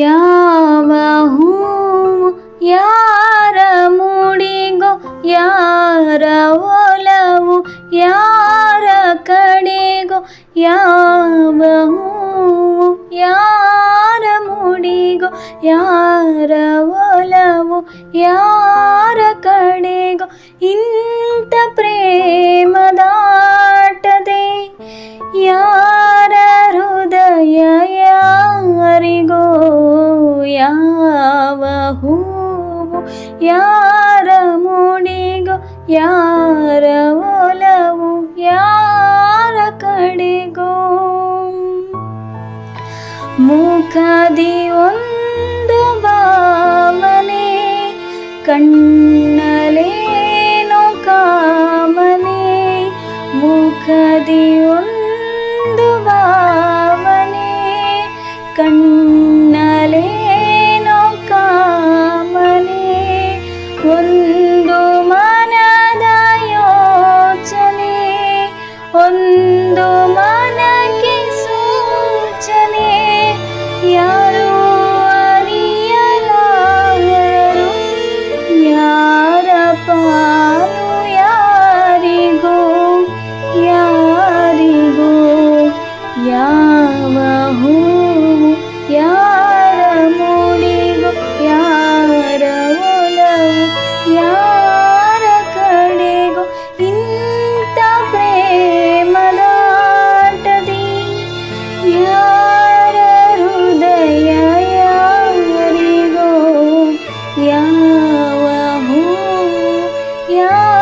ಯಾವ ಹೂವು ಯಾರ ಮೂಡಿಗೋ ಯಾರ ಒಲವು ಯಾರ ಕಡೆಗೋ ಯಾವ ಹೂವು ಯಾರ ಮೂಡಿಗೋ ಯಾರ ಒಲವು ಯಾರ ಕಡೆಗೋ ಇಂಥ ಪ್ರೇಮದಾಟದೆ ಯಾ ಯಾರಿಗೋ ಯಾವ ಹೂವು ಯಾರ ಮುಡಿಗೋ ಯಾರ ಒಲವು ಯಾರ ಕಡೆಗೋ ಮುಖದಿ ಒಂದು ಭಾವನೆ ಕಣ್ಣಲೆ girl.